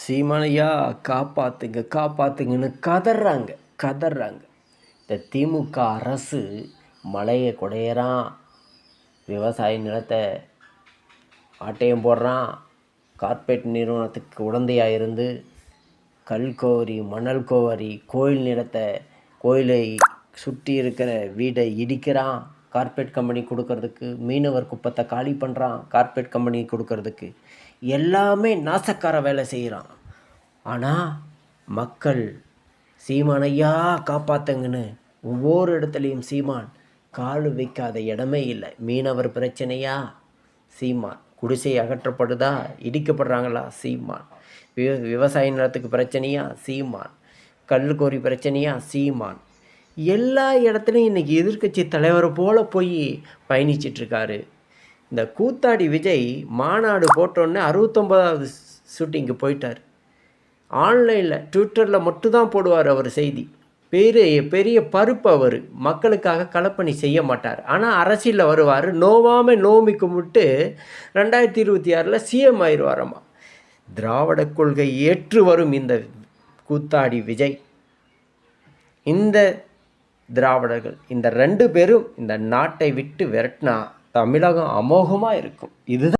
சீமானையா காப்பாத்துங்க காப்பாத்துங்கன்னு கதறாங்க கதறாங்க இந்த திமுக அரசு மலையை குடையறான் விவசாய நிலத்தை ஆட்டையும் போடுறான் கார்ப்பரேட் நிறுவனத்துக்கு உடந்தையாக இருந்து கல் கோரி மணல் கோவரி கோயில் நிலத்தை கோயிலை சுற்றி இருக்கிற வீடை இடிக்கிறான். கார்ப்பரேட் கம்பெனி கொடுக்கறதுக்கு மீனவர் குப்பத்தை காலி பண்ணுறான் கார்ப்பரேட் கம்பெனி கொடுக்கறதுக்கு. எல்லாமே நாசக்கார வேலை செய்கிறான் ஆனால் மக்கள் சீமானையா காப்பாத்துங்கன்னு ஒவ்வொரு இடத்துலையும் சீமான் கால் வைக்காத இடமே இல்லை. மீனவர் பிரச்சனையா? சீமான். குடிசை அகற்றப்படுதா? இடிக்கப்படுறாங்களா? சீமான். விவ விவசாய நிலத்துக்கு பிரச்சனையா? சீமான். கல்லுக்கோரி பிரச்சனையா? சீமான். எல்லா இடத்துலையும் இன்றைக்கி எதிர்க்கட்சி தலைவர் போல் போய் பயணிச்சிட்ருக்காரு. இந்த கூத்தாடி விஜய் மாநாடு போட்டோன்னே அறுபத்தொம்பதாவது ஷூட்டிங்க்கு போயிட்டார். ஆன்லைனில் ட்விட்டரில் மட்டும்தான் போடுவார் அவர் செய்தி. பெரிய பெரிய பருப்பு அவர். மக்களுக்காக களப்பணி செய்ய மாட்டார். ஆனால் அரசியலில் வருவார். நோவாமல் நோமி கும்பிட்டு ரெண்டாயிரத்தி இருபத்தி ஆறில் சிஎம் ஆயிடுவாரம்மா திராவிட கொள்கை ஏற்று வரும் இந்த கூத்தாடி விஜய். இந்த திராவிடர்கள். இந்த ரெண்டு பேரும் இந்த நாட்டை விட்டு விரட்டினா தமிழகம் அமோகமாக இருக்கும். இதுதான்